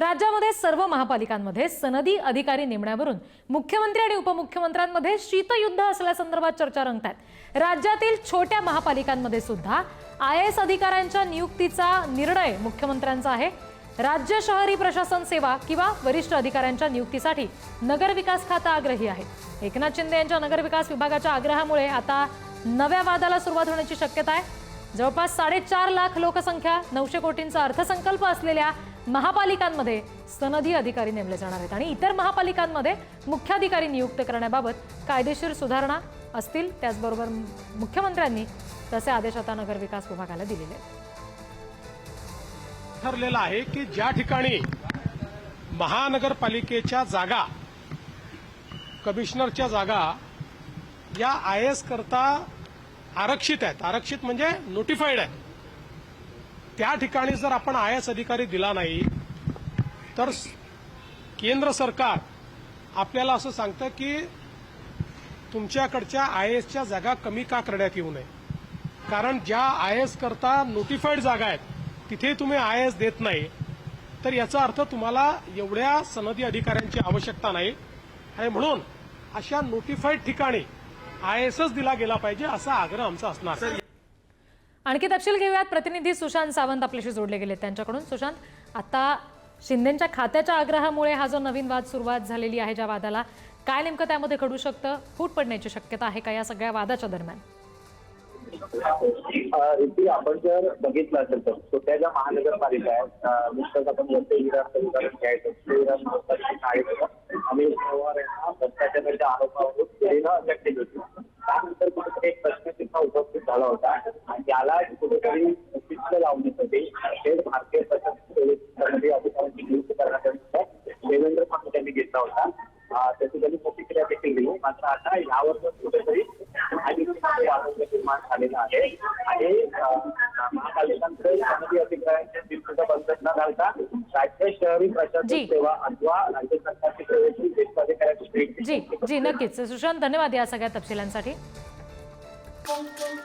राज्यामध्ये सर्व महापालिकांमध्ये सनदी अधिकारी नेमण्यावरून मुख्यमंत्री आणि उपमुख्यमंत्र्यांमध्ये शीतयुद्ध असल्यासंदर्भात चर्चा रंगतात राज्यातील छोट्या महापालिकांमध्ये सुद्धा आय एस अधिकाऱ्यांच्या नियुक्तीचा निर्णय मुख्यमंत्र्यांचा आहे. राज्य शहरी प्रशासन सेवा किंवा वरिष्ठ अधिकाऱ्यांच्या नियुक्तीसाठी नगरविकास खातं आग्रही आहे. एकनाथ शिंदे यांच्या नगरविकास विभागाच्या आग्रहामुळे आता नव्या वादाला सुरुवात होण्याची शक्यता आहे. जवळपास साडेचार लाख लोकसंख्या नऊशे कोटींचा अर्थसंकल्प असलेल्या महापालिकांमध्ये सनदी अधिकारी नेमले जाणार आहेत. आणि इतर महापालिकांमध्ये मुख्याधिकारी नियुक्त करण्याबाबत कायदेशीर सुधारणा असतील त्याचबरोबर मुख्यमंत्र्यांनी तसे आदेश आता नगरविकास विभागाला दिलेले आहेत. ठरलेलं आहे की ज्या ठिकाणी महानगरपालिकेच्या जागा कमिशनरच्या जागा या आय एस करता आरक्षित आहेत. आरक्षित म्हणजे नोटिफाईड आहेत. त्या ठिकाणी जर आपण आय एस अधिकारी दिला नाही तर केंद्र सरकार आपल्याला असं सांगतं की तुमच्याकडच्या आय एसच्या जागा कमी का करण्यात येऊ नये. कारण ज्या आय एस करता नोटिफाईड जागा आहेत तिथे तुम्ही आय एस देत नाही तर याचा अर्थ तुम्हाला एवढ्या सनदी अधिकाऱ्यांची आवश्यकता नाही. आणि म्हणून अशा नोटिफाईड ठिकाणी आय एसच दिला गेला पाहिजे असा आग्रह आमचा असणार. आणखी तपशील घेऊयात. प्रतिनिधी सुशांत सावंत आपल्याशी जोडले गेले त्यांच्याकडून. सुशांत आता शिंदेच्या खात्याच्या आग्रहामुळे हा जो नवीन वाद सुरुवात झालेली आहे ज्या वादाला काय नेमकं त्यामध्ये घडू शकतं फूट पडण्याची शक्यता आहे का या सगळ्या वादाच्या दरम्यान? आपण जर बघितलं असेल तर छोट्या ज्या महानगरपालिका आहेत अं, नुसतंच आपण उदाहरण घ्यायचं यांना भ्रष्टाचाराच्या आरोपावरून अटक केली होती. एक प्रश्नचिन्ह उपस्थित झाला होता. आणि त्याला कुठेतरी शिस्त लावण्यासाठी थेट भारतीय प्रशासकीय अधिकाऱ्यांची नियुक्ती करण्याचा देवेंद्र फडणवीस यांनी घेतला होता. त्याची त्यांनी प्रतिक्रिया देखील दिली. मात्र आता यावर कुठेतरी निर्माण झालेला आहे. आणि महापालिकांकडे समिती अधिकाऱ्यांच्या नियुक्तीचा बंधन न घालता राज्य शहरी. प्रशासन सेवा अथवा राज्य सरकारची सेवेची ज्येष्ठ अधिकाऱ्यांची जी जी नक्कीच. सुशांत धन्यवाद या सगळ्या तपशिलांसाठी. Música